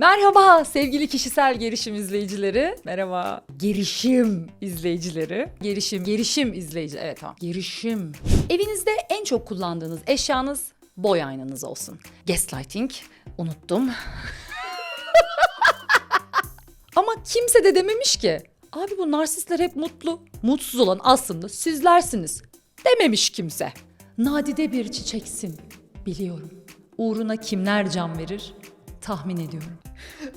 Merhaba sevgili kişisel gelişim izleyicileri. Merhaba gelişim izleyicileri. Gelişim, gelişim izleyici. Evet tamam. Gelişim. Evinizde en çok kullandığınız eşyanız boy aynanız olsun. Gaslighting unuttum. Ama kimse de dememiş ki abi bu narsistler hep mutlu. Mutsuz olan aslında sizlersiniz. Dememiş kimse. Nadide bir çiçeksin biliyorum. Uğruna kimler can verir tahmin ediyorum.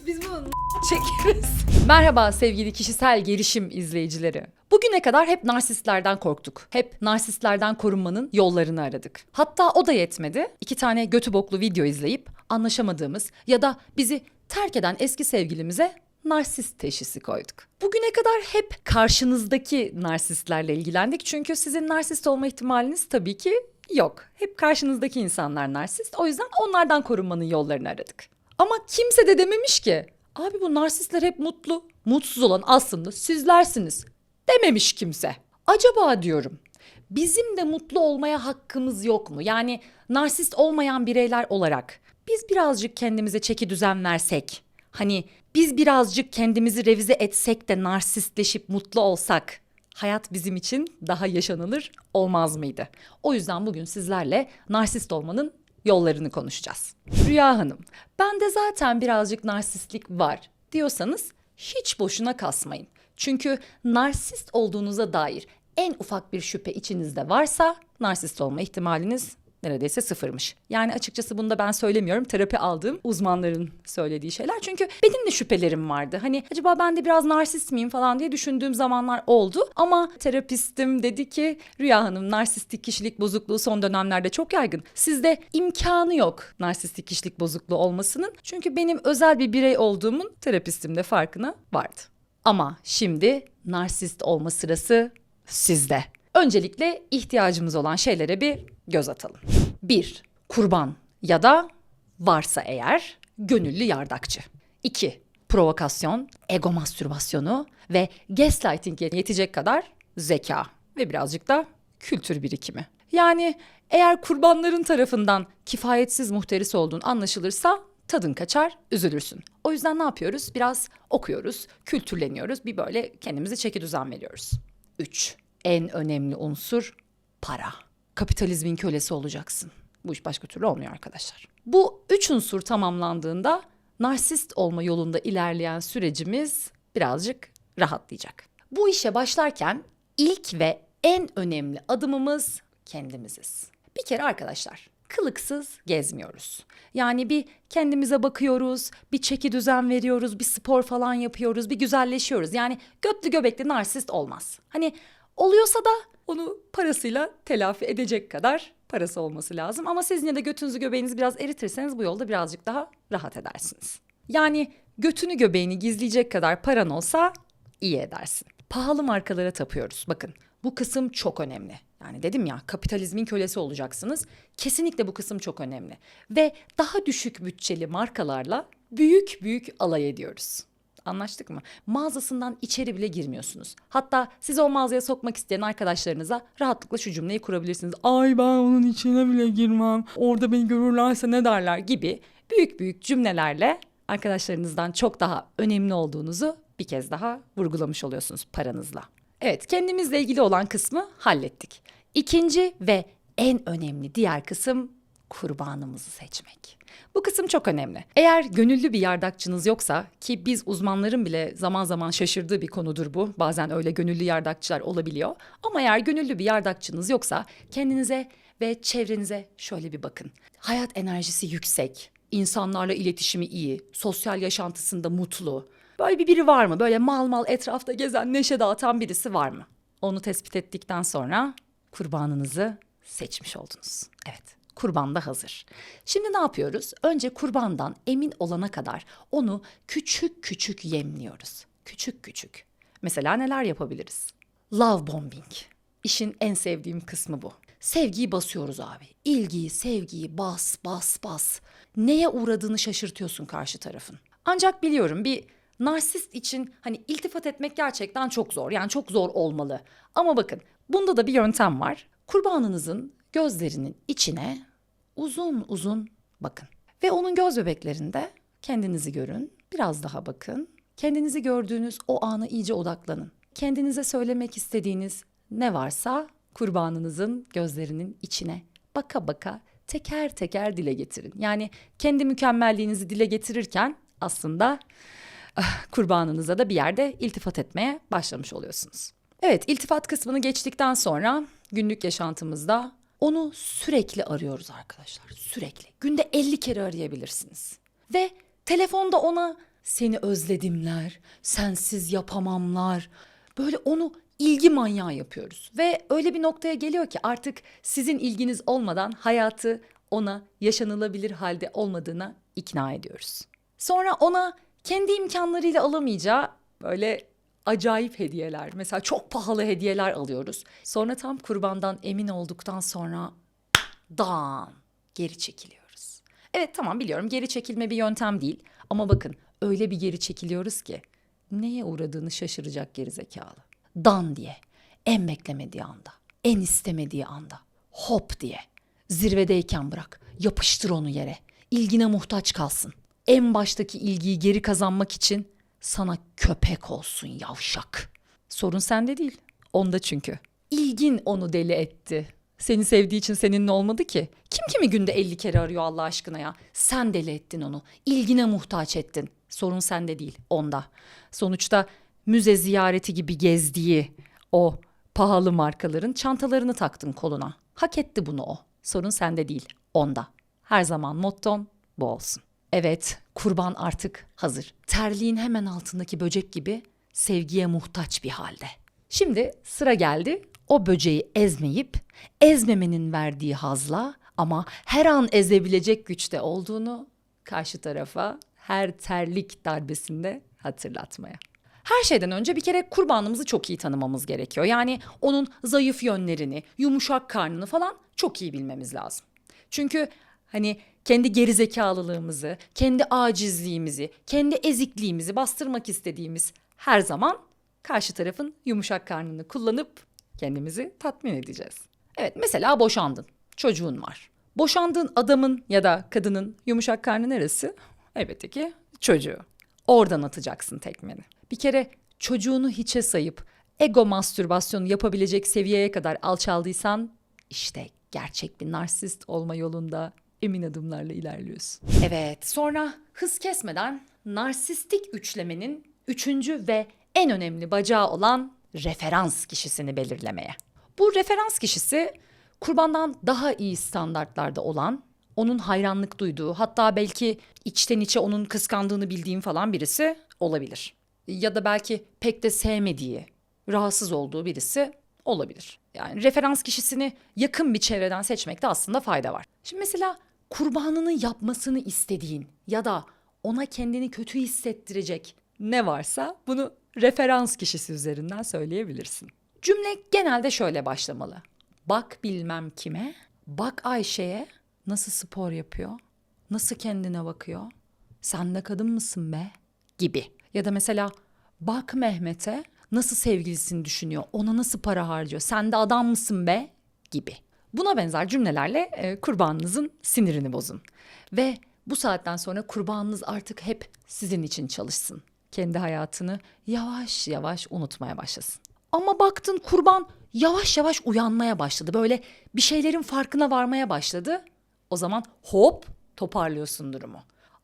Biz bunu çekeriz. Merhaba sevgili kişisel gelişim izleyicileri. Bugüne kadar hep narsistlerden korktuk. Hep narsistlerden korunmanın yollarını aradık. Hatta o da yetmedi. İki tane götü boklu video izleyip anlaşamadığımız ya da bizi terk eden eski sevgilimize narsist teşhisi koyduk. Bugüne kadar hep karşınızdaki narsistlerle ilgilendik. Çünkü sizin narsist olma ihtimaliniz tabii ki yok. Hep karşınızdaki insanlar narsist. O yüzden onlardan korunmanın yollarını aradık. Ama kimse de dememiş ki abi bu narsistler hep mutlu. Mutsuz olan aslında sizlersiniz. Dememiş kimse. Acaba diyorum bizim de mutlu olmaya hakkımız yok mu? Yani narsist olmayan bireyler olarak biz birazcık kendimize çeki düzen versek. Hani biz birazcık kendimizi revize etsek de narsistleşip mutlu olsak hayat bizim için daha yaşanılır olmaz mıydı? O yüzden bugün sizlerle narsist olmanın yollarını konuşacağız. Rüya Hanım, bende zaten birazcık narsistlik var diyorsanız hiç boşuna kasmayın. Çünkü narsist olduğunuza dair en ufak bir şüphe içinizde varsa narsist olma ihtimaliniz neredeyse sıfırmış. Yani açıkçası bunu da ben söylemiyorum. Terapi aldığım uzmanların söylediği şeyler. Çünkü benim de şüphelerim vardı. Hani acaba ben de biraz narsist miyim falan diye düşündüğüm zamanlar oldu. Ama terapistim dedi ki Rüya Hanım narsistik kişilik bozukluğu son dönemlerde çok yaygın. Sizde imkanı yok narsistik kişilik bozukluğu olmasının. Çünkü benim özel bir birey olduğumun terapistim de farkına vardı. Ama şimdi narsist olma sırası sizde. Öncelikle ihtiyacımız olan şeylere bir göz atalım. 1. Kurban ya da varsa eğer gönüllü yardakçı. 2. Provokasyon, ego mastürbasyonu ve gaslighting'e yetecek kadar zeka ve birazcık da kültür birikimi. Yani eğer kurbanların tarafından kifayetsiz muhteris olduğun anlaşılırsa tadın kaçar, üzülürsün. O yüzden ne yapıyoruz? Biraz okuyoruz, kültürleniyoruz, bir böyle kendimize çeki düzen veriyoruz. 3. En önemli unsur para. Kapitalizmin kölesi olacaksın. Bu iş başka türlü olmuyor arkadaşlar. Bu üç unsur tamamlandığında narsist olma yolunda ilerleyen sürecimiz birazcık rahatlayacak. Bu işe başlarken ilk ve en önemli adımımız kendimiziz. Bir kere arkadaşlar kılıksız gezmiyoruz. Yani bir kendimize bakıyoruz, bir çeki düzen veriyoruz, bir spor falan yapıyoruz, bir güzelleşiyoruz. Yani götlü göbekli narsist olmaz. Hani oluyorsa da onu parasıyla telafi edecek kadar parası olması lazım. Ama siz yine de götünüzü göbeğinizi biraz eritirseniz bu yolda birazcık daha rahat edersiniz. Yani götünü göbeğini gizleyecek kadar paran olsa iyi edersin. Pahalı markalara tapıyoruz. Bakın bu kısım çok önemli. Yani dedim ya kapitalizmin kölesi olacaksınız. Kesinlikle bu kısım çok önemli. Ve daha düşük bütçeli markalarla büyük büyük alay ediyoruz. Anlaştık mı? Mağazasından içeri bile girmiyorsunuz. Hatta sizi o mağazaya sokmak isteyen arkadaşlarınıza rahatlıkla şu cümleyi kurabilirsiniz. Ay ben onun içine bile girmem. Orada beni görürlerse ne derler gibi büyük büyük cümlelerle arkadaşlarınızdan çok daha önemli olduğunuzu bir kez daha vurgulamış oluyorsunuz paranızla. Evet, kendimizle ilgili olan kısmı hallettik. İkinci ve en önemli diğer kısım kurbanımızı seçmek. Bu kısım çok önemli. Eğer gönüllü bir yardakçınız yoksa ki biz uzmanların bile zaman zaman şaşırdığı bir konudur bu. Bazen öyle gönüllü yardakçılar olabiliyor. Ama eğer gönüllü bir yardakçınız yoksa kendinize ve çevrenize şöyle bir bakın. Hayat enerjisi yüksek, insanlarla iletişimi iyi, sosyal yaşantısında mutlu. Böyle bir biri var mı? Böyle mal mal etrafta gezen, neşe dağıtan birisi var mı? Onu tespit ettikten sonra kurbanınızı seçmiş oldunuz. Evet, kurban da hazır. Şimdi ne yapıyoruz? Önce kurbandan emin olana kadar onu küçük küçük yemliyoruz. Küçük küçük. Mesela neler yapabiliriz? Love bombing. İşin en sevdiğim kısmı bu. Sevgiyi basıyoruz abi. İlgiyi, sevgiyi bas, bas, bas. Neye uğradığını şaşırtıyorsun karşı tarafın. Ancak biliyorum bir narsist için hani iltifat etmek gerçekten çok zor. Yani çok zor olmalı. Ama bakın bunda da bir yöntem var. Kurbanınızın gözlerinin içine uzun uzun bakın. Ve onun göz bebeklerinde kendinizi görün, biraz daha bakın. Kendinizi gördüğünüz o ana iyice odaklanın. Kendinize söylemek istediğiniz ne varsa kurbanınızın gözlerinin içine baka baka teker teker dile getirin. Yani kendi mükemmelliğinizi dile getirirken aslında ah, kurbanınıza da bir yerde iltifat etmeye başlamış oluyorsunuz. Evet, iltifat kısmını geçtikten sonra günlük yaşantımızda onu sürekli arıyoruz arkadaşlar. Sürekli. Günde 50 kere arayabilirsiniz. Ve telefonda ona seni özledimler, sensiz yapamamlar. Böyle onu ilgi manyağı yapıyoruz. Ve öyle bir noktaya geliyor ki artık sizin ilginiz olmadan hayatı ona yaşanılabilir halde olmadığına ikna ediyoruz. Sonra ona kendi imkanlarıyla alamayacağı böyle acayip hediyeler, mesela çok pahalı hediyeler alıyoruz. Sonra tam kurbandan emin olduktan sonra dan geri çekiliyoruz. Evet tamam biliyorum geri çekilme bir yöntem değil ama bakın öyle bir geri çekiliyoruz ki neye uğradığını şaşıracak gerizekalı. Dan diye en beklemediği anda, en istemediği anda hop diye zirvedeyken bırak yapıştır onu yere ilgine muhtaç kalsın. En baştaki ilgiyi geri kazanmak için sana köpek olsun yavşak. Sorun sende değil. Onda çünkü. İlgin onu deli etti. Seni sevdiği için seninle olmadı ki. Kim kimi günde 50 kere arıyor Allah aşkına ya. Sen deli ettin onu. İlgine muhtaç ettin. Sorun sende değil, onda. Sonuçta müze ziyareti gibi gezdiği o pahalı markaların çantalarını taktın koluna. Hak etti bunu o. Sorun sende değil, onda. Her zaman motton bu olsun. Evet, kurban artık hazır. Terliğin hemen altındaki böcek gibi sevgiye muhtaç bir halde. Şimdi sıra geldi o böceği ezmeyip ezmemenin verdiği hazla ama her an ezebilecek güçte olduğunu karşı tarafa her terlik darbesinde hatırlatmaya. Her şeyden önce bir kere kurbanımızı çok iyi tanımamız gerekiyor. Yani onun zayıf yönlerini, yumuşak karnını falan çok iyi bilmemiz lazım. Çünkü hani kendi gerizekalılığımızı, kendi acizliğimizi, kendi ezikliğimizi bastırmak istediğimiz her zaman karşı tarafın yumuşak karnını kullanıp kendimizi tatmin edeceğiz. Evet mesela boşandın, çocuğun var. Boşandığın adamın ya da kadının yumuşak karnı neresi? Elbette ki çocuğu. Oradan atacaksın tekmeni. Bir kere çocuğunu hiçe sayıp ego mastürbasyonu yapabilecek seviyeye kadar alçaldıysan işte gerçek bir narsist olma yolunda emin adımlarla ilerliyorsun. Evet, sonra hız kesmeden narsistik üçlemenin üçüncü ve en önemli bacağı olan referans kişisini belirlemeye. Bu referans kişisi kurbandan daha iyi standartlarda olan, onun hayranlık duyduğu, hatta belki içten içe onun kıskandığını bildiğim falan birisi olabilir. Ya da belki pek de sevmediği, rahatsız olduğu birisi olabilir. Yani referans kişisini yakın bir çevreden seçmekte aslında fayda var. Şimdi mesela kurbanını yapmasını istediğin ya da ona kendini kötü hissettirecek ne varsa bunu referans kişisi üzerinden söyleyebilirsin. Cümle genelde şöyle başlamalı. Bak bilmem kime, bak Ayşe'ye nasıl spor yapıyor, nasıl kendine bakıyor, sen de kadın mısın be gibi. Ya da mesela bak Mehmet'e nasıl sevgilisini düşünüyor, ona nasıl para harcıyor, sen de adam mısın be gibi. Buna benzer cümlelerle e, kurbanınızın sinirini bozun. Ve bu saatten sonra kurbanınız artık hep sizin için çalışsın. Kendi hayatını yavaş yavaş unutmaya başlasın. Ama baktın kurban yavaş yavaş uyanmaya başladı. Böyle bir şeylerin farkına varmaya başladı. O zaman hop toparlıyorsun durumu.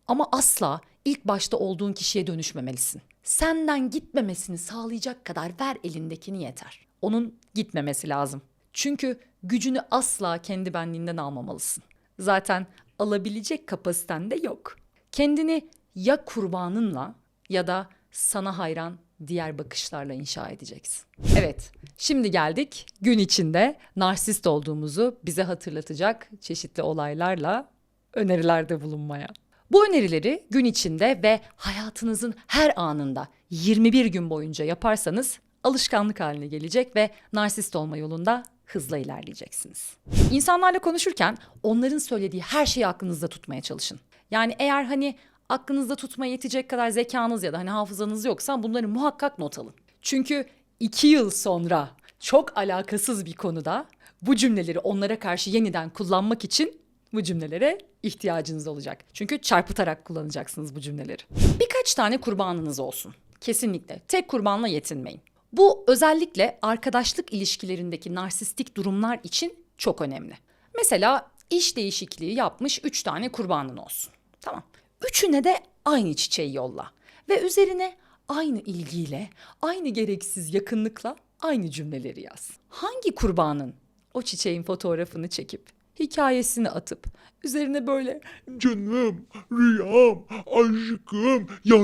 Ama asla ilk başta olduğun kişiye dönüşmemelisin. Senden gitmemesini sağlayacak kadar ver elindekini yeter. Onun gitmemesi lazım. Çünkü gücünü asla kendi benliğinden almamalısın. Zaten alabilecek kapasiten de yok. Kendini ya kurbanınla ya da sana hayran diğer bakışlarla inşa edeceksin. Evet, şimdi geldik gün içinde narsist olduğumuzu bize hatırlatacak çeşitli olaylarla önerilerde bulunmaya. Bu önerileri gün içinde ve hayatınızın her anında 21 gün boyunca yaparsanız alışkanlık haline gelecek ve narsist olma yolunda hızla ilerleyeceksiniz. İnsanlarla konuşurken onların söylediği her şeyi aklınızda tutmaya çalışın. Yani eğer hani aklınızda tutmaya yetecek kadar zekanız ya da hani hafızanız yoksa bunları muhakkak not alın. Çünkü iki yıl sonra çok alakasız bir konuda bu cümleleri onlara karşı yeniden kullanmak için bu cümlelere ihtiyacınız olacak. Çünkü çarpıtarak kullanacaksınız bu cümleleri. Birkaç tane kurbanınız olsun. Kesinlikle tek kurbanla yetinmeyin. Bu özellikle arkadaşlık ilişkilerindeki narsistik durumlar için çok önemli. Mesela iş değişikliği yapmış 3 tane kurbanın olsun. Tamam. Üçüne de aynı çiçeği yolla. Ve üzerine aynı ilgiyle, aynı gereksiz yakınlıkla aynı cümleleri yaz. Hangi kurbanın o çiçeğin fotoğrafını çekip hikayesini atıp üzerine böyle Canım, rüyam, aşkım, ya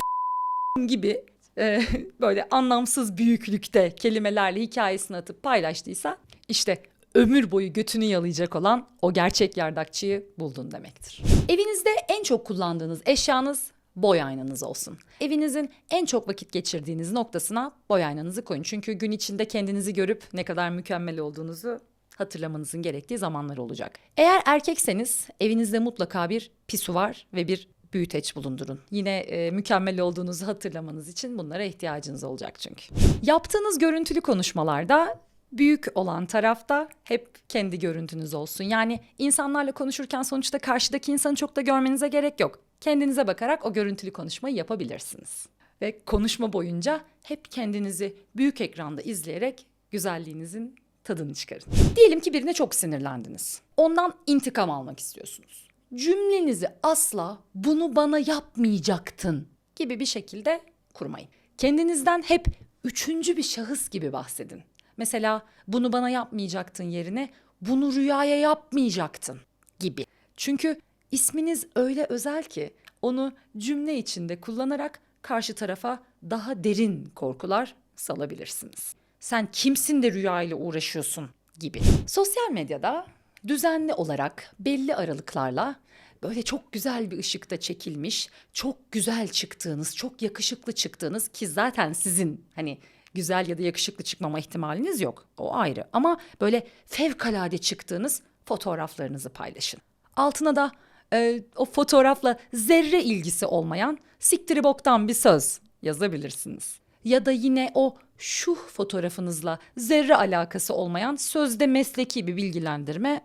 gibi e, böyle anlamsız büyüklükte kelimelerle hikayesini atıp paylaştıysa işte ömür boyu götünü yalayacak olan o gerçek yardakçıyı buldun demektir. Evinizde en çok kullandığınız eşyanız boy aynanız olsun. Evinizin en çok vakit geçirdiğiniz noktasına boy aynanızı koyun. Çünkü gün içinde kendinizi görüp ne kadar mükemmel olduğunuzu hatırlamanızın gerektiği zamanlar olacak. Eğer erkekseniz evinizde mutlaka bir pisuvar ve bir büyüteç bulundurun. Yine e, mükemmel olduğunuzu hatırlamanız için bunlara ihtiyacınız olacak çünkü. Yaptığınız görüntülü konuşmalarda büyük olan tarafta hep kendi görüntünüz olsun. Yani insanlarla konuşurken sonuçta karşıdaki insanı çok da görmenize gerek yok. Kendinize bakarak o görüntülü konuşmayı yapabilirsiniz. Ve konuşma boyunca hep kendinizi büyük ekranda izleyerek güzelliğinizin tadını çıkarın. Diyelim ki birine çok sinirlendiniz. Ondan intikam almak istiyorsunuz. Cümlenizi asla bunu bana yapmayacaktın gibi bir şekilde kurmayın. Kendinizden hep üçüncü bir şahıs gibi bahsedin. Mesela bunu bana yapmayacaktın yerine bunu rüyaya yapmayacaktın gibi. Çünkü isminiz öyle özel ki onu cümle içinde kullanarak karşı tarafa daha derin korkular salabilirsiniz. Sen kimsin de rüya ile uğraşıyorsun gibi. Sosyal medyada düzenli olarak belli aralıklarla böyle çok güzel bir ışıkta çekilmiş, çok güzel çıktığınız, çok yakışıklı çıktığınız ki zaten sizin hani güzel ya da yakışıklı çıkmama ihtimaliniz yok. O ayrı. Ama böyle fevkalade çıktığınız fotoğraflarınızı paylaşın. Altına da e, o fotoğrafla zerre ilgisi olmayan siktiri boktan bir söz yazabilirsiniz. Ya da yine o şu fotoğrafınızla zerre alakası olmayan sözde mesleki bir bilgilendirme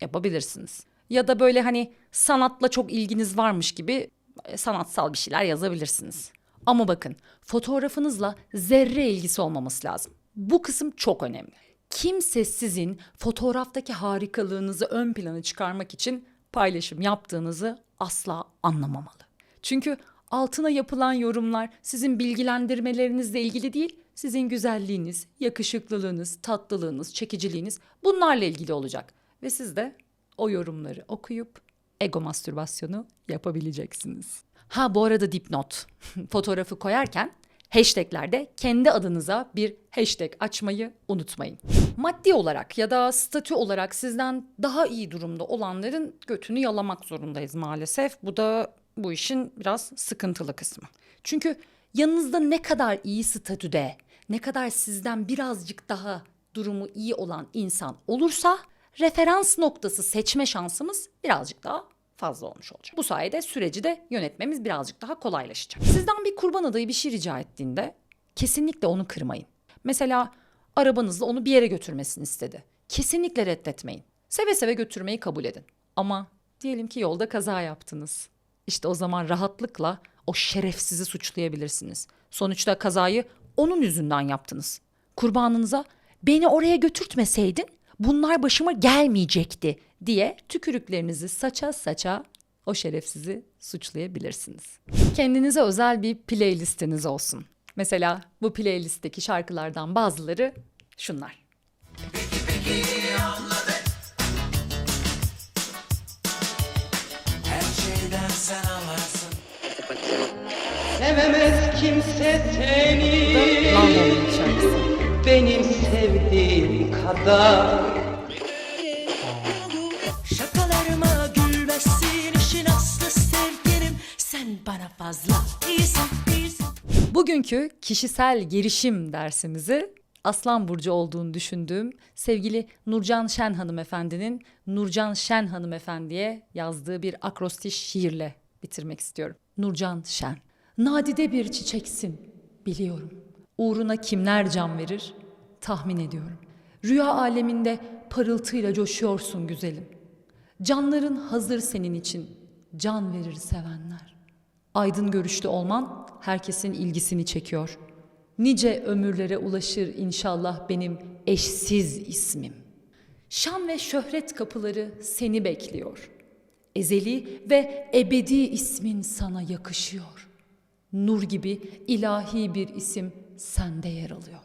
yapabilirsiniz. Ya da böyle hani sanatla çok ilginiz varmış gibi e, sanatsal bir şeyler yazabilirsiniz. Ama bakın fotoğrafınızla zerre ilgisi olmaması lazım. Bu kısım çok önemli. Kimse sizin fotoğraftaki harikalığınızı ön plana çıkarmak için paylaşım yaptığınızı asla anlamamalı. Çünkü altına yapılan yorumlar sizin bilgilendirmelerinizle ilgili değil, sizin güzelliğiniz, yakışıklılığınız, tatlılığınız, çekiciliğiniz bunlarla ilgili olacak. Ve siz de o yorumları okuyup ego mastürbasyonu yapabileceksiniz. Ha bu arada dipnot. Fotoğrafı koyarken hashtaglerde kendi adınıza bir hashtag açmayı unutmayın. Maddi olarak ya da statü olarak sizden daha iyi durumda olanların götünü yalamak zorundayız maalesef. Bu da bu işin biraz sıkıntılı kısmı. Çünkü yanınızda ne kadar iyi statüde, ne kadar sizden birazcık daha durumu iyi olan insan olursa referans noktası seçme şansımız birazcık daha fazla olmuş olacak. Bu sayede süreci de yönetmemiz birazcık daha kolaylaşacak. Sizden bir kurban adayı bir şey rica ettiğinde kesinlikle onu kırmayın. Mesela arabanızla onu bir yere götürmesini istedi. Kesinlikle reddetmeyin. Seve seve götürmeyi kabul edin. Ama diyelim ki yolda kaza yaptınız. İşte o zaman rahatlıkla o şerefsizi suçlayabilirsiniz. Sonuçta kazayı onun yüzünden yaptınız. Kurbanınıza beni oraya götürtmeseydin bunlar başıma gelmeyecekti diye tükürüklerinizi saça saça o şerefsizi suçlayabilirsiniz. Kendinize özel bir playlistiniz olsun. Mesela bu playlistteki şarkılardan bazıları şunlar. Her şeyden sen anlarsın Sevemez kimse seni şarkısı. Benim sevdiğim kadar Şakalarıma gülmezsin işin aslı sevgilim Sen bana fazla iyisin iyisin Bugünkü kişisel gelişim dersimizi Aslan Burcu olduğunu düşündüğüm sevgili Nurcan Şen hanımefendinin Nurcan Şen hanımefendiye yazdığı bir akrostiş şiirle bitirmek istiyorum. Nurcan Şen. Nadide bir çiçeksin, biliyorum. Uğruna kimler can verir, tahmin ediyorum. Rüya aleminde parıltıyla coşuyorsun güzelim. Canların hazır senin için, can verir sevenler. Aydın görüşlü olman herkesin ilgisini çekiyor. Nice ömürlere ulaşır inşallah benim eşsiz ismim. Şan ve şöhret kapıları seni bekliyor. Ezeli ve ebedi ismin sana yakışıyor. Nur gibi ilahi bir isim sende yer alıyor.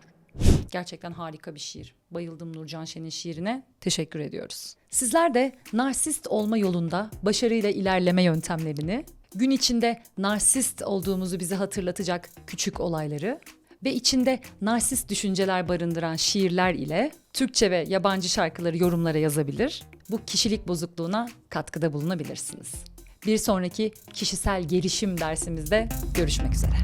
Gerçekten harika bir şiir. Bayıldım Nurcan Şen'in şiirine. Teşekkür ediyoruz. Sizler de narsist olma yolunda başarıyla ilerleme yöntemlerini, gün içinde narsist olduğumuzu bize hatırlatacak küçük olayları ve içinde narsist düşünceler barındıran şiirler ile Türkçe ve yabancı şarkıları yorumlara yazabilir. Bu kişilik bozukluğuna katkıda bulunabilirsiniz. Bir sonraki kişisel gelişim dersimizde görüşmek üzere.